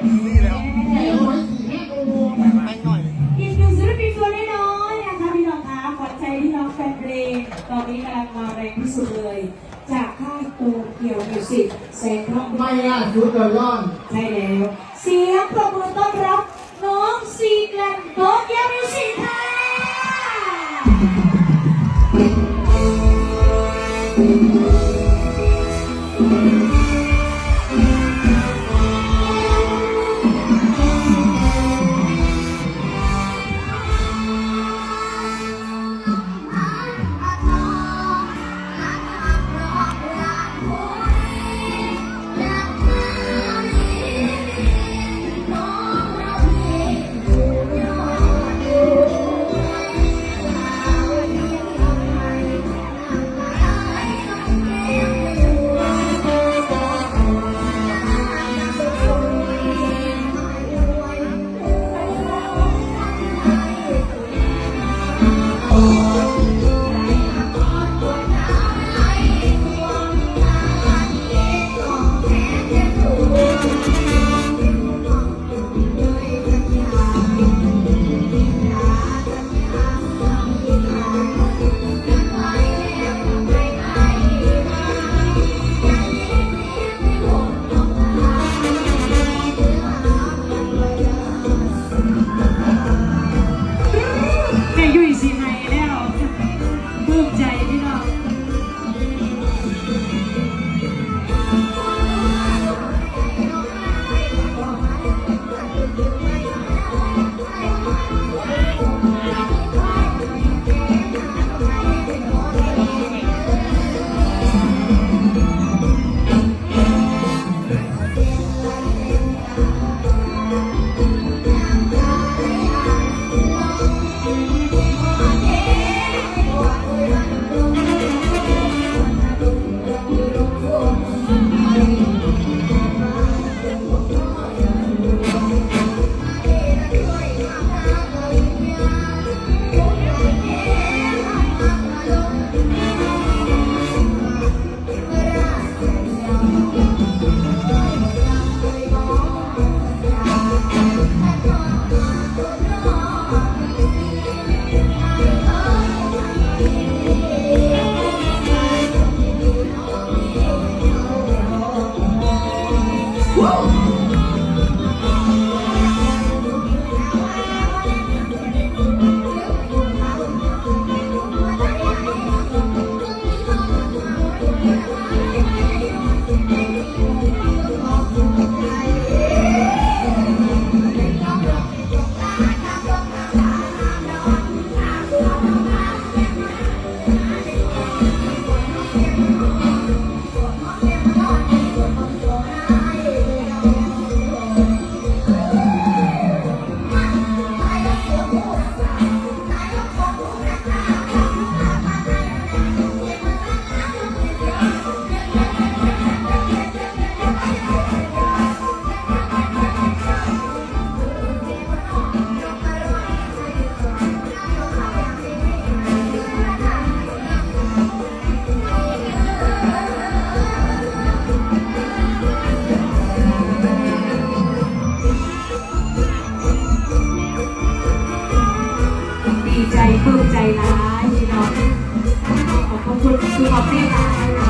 แม่ไว้สี่แห้งโอ้โหแม่งหน่อยอีกหนึ่งศิลปินตัวน้อยๆนะคะพี่น้องคะขวัญใจพี่น้องแฟนเพลงตอนนี้กำลังมาแรงที่สุดเลย จากค่ายโตเกียวมิวสิกแสงทองไม่ล่ะชุดเดย้อนใช่แล้ว เสียงปรบมือต้อนรับน้องซีแกลนโตเกียวมิวสิกค่ะแใจร้ายเน้องขอบคุณคือขอบคุณร้ายนะ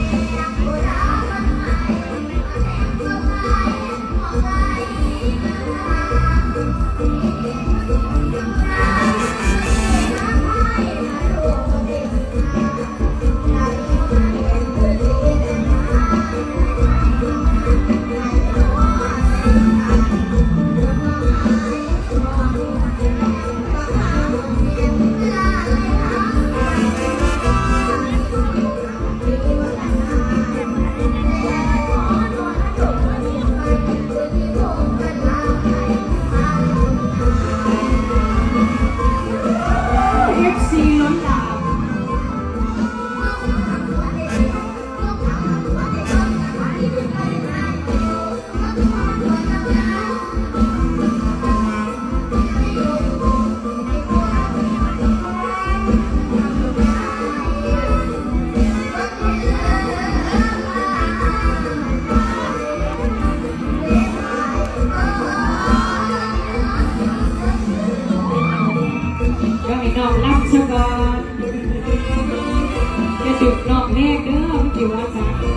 วะ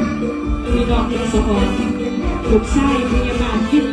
จ๊ะมีดอกเดียวสมองลูกชายพยาบาลฟิ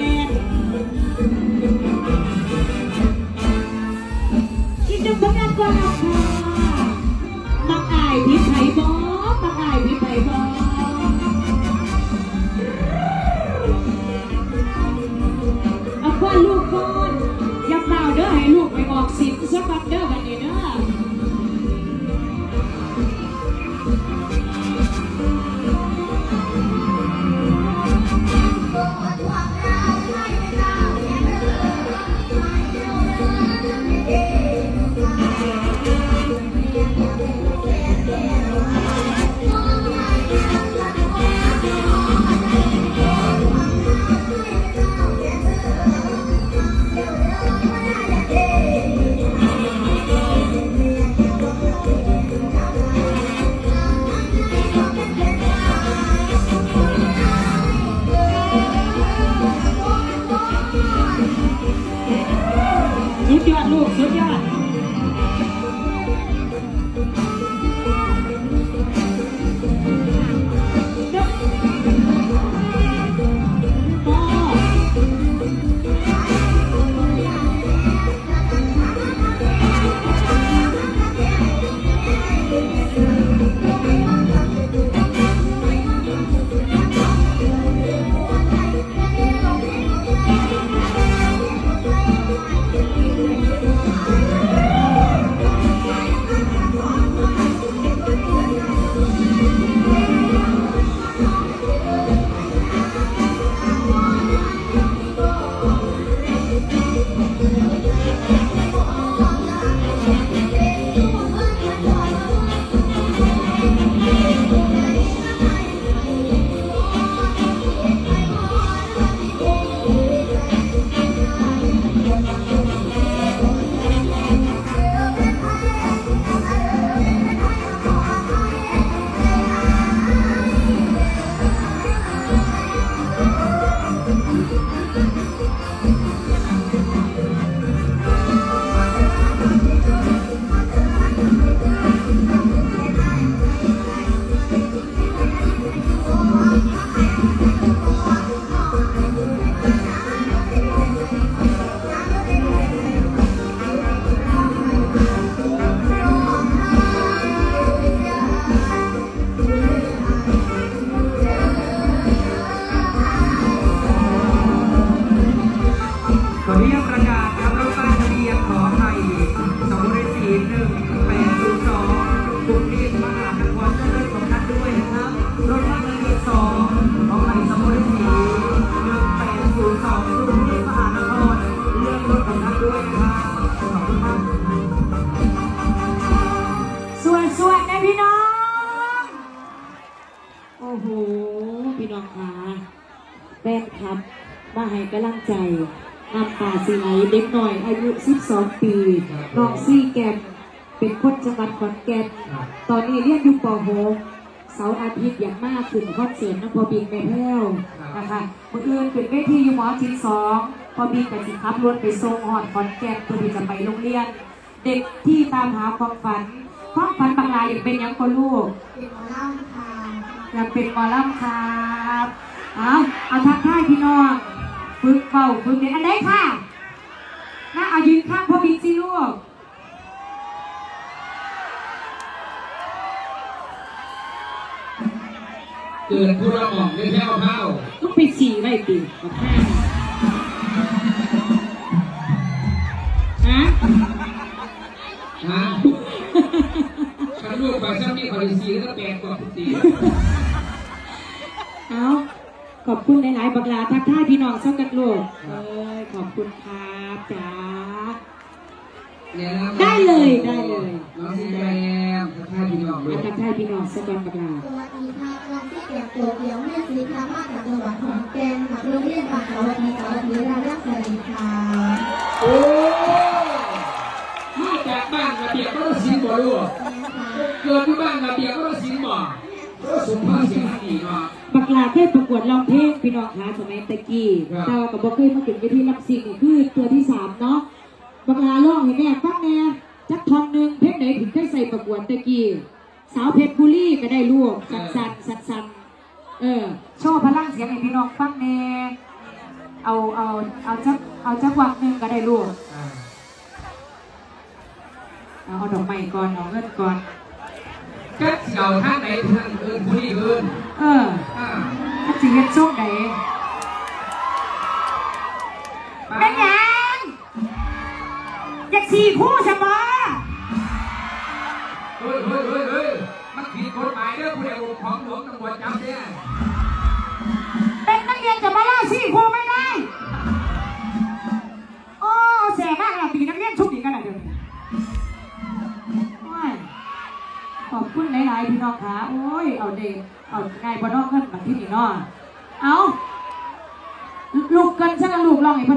กำลังใจน้ำตาสีไหลเด็กหน่อย อายุ 12 ปีน้องซี่แกมเป็นคนจังหวัดขอนแก่นตอนนี้เรียนอยู่ป .6 เสาร์อาทิตย์อย่างมากขึ้นคอนเสิร์ตน้ำพอบินไปแพ้วนะคะเมื่ออื่นเป็นเวทีอยู่หมอชิดสองพอบินกับสิขับรถไปส่งหอดขอนแก่นเพื่อที่จะไปโรงเรียน เด็กที่ตามหาความฝันความฝันบางรายอยากเป็นหยังก็ลูกอยากเป็นหมอลำครับเอาเอาทักทายพี่น้อง ฝึกเป่าฝึกเรียนอันไหนค่ะน่าเอายืนข้างพ่อบิ๊กสิลูกเกิดผู้ละหม่อมได้แพ้วเท้าต้องไปสี่ไว้ปีกับข้างฮะฮะฉันลูกไปฉันมีคอเลสเตอรอลแปลงกว่าทุกที เอา ขอบคุณหลายๆบักลาทักทายพี่น้องสักกันลูกเอ้ยขอบคุณครับจ้าได้เลยได้เลยน้องซีแกมทักทายพี่น้องด้วอายทักทายพี่น้องสักกันบักลาสวัสดีค่ะเราที่เกียรติตัวเดียวแม่สีค่ะมาจากจังหวัดขอนแก่นค่ะโรงเรียนปากเขาวัดีสวัสดีราชสวัสดีค่ะโอ้มาจากบ้านระเบียบก็ต้องสินบ่ลูกแม่ค่ะเกิดที่บ้านระเบียบก็ต้องสินบ่ก็สมภาพ บักลาเคยประกวดร้องเพลงพี่น้องคะสมัยตะกี้ครับ แต่ว่ากับบอกเคยมาถึงไปที่รับสิ่งนี่คือตัวที่สามเนาะบักลาร้องให้แม่ฟังแน่จักทองหนึ่งเพชรไหนถึงเคยใส่ประกวดตะกี้สาวเพชรบุรีก็ได้ลูกสันสันสันสันเออโชว์พลังเสียงให้พี่น้องฟังแน่เอาเอาเอาจักเอาจักวักหนึ่งก็ได้ลูก อ่าเอาเอาดอกไม้ก่อนเอาเงินก่อนก็เสี่ยวท่านไหนท่านอื่นผู้นี้อื่น เอออ่าถ้าสิเฮ็ดช่วงไหนแม่นยังอยากสี่คู่ใช่ปะเฮ้ยเฮ้ยเฮ้ยเฮ้ยมันผิดกฎหมายเด้อผู้ใดเอาของหลวงตำรวจจับเนี่ย บนนอกเงินมาที่นี่เนาะเอาลูกเกินฉันลูกลองให้เพิ่น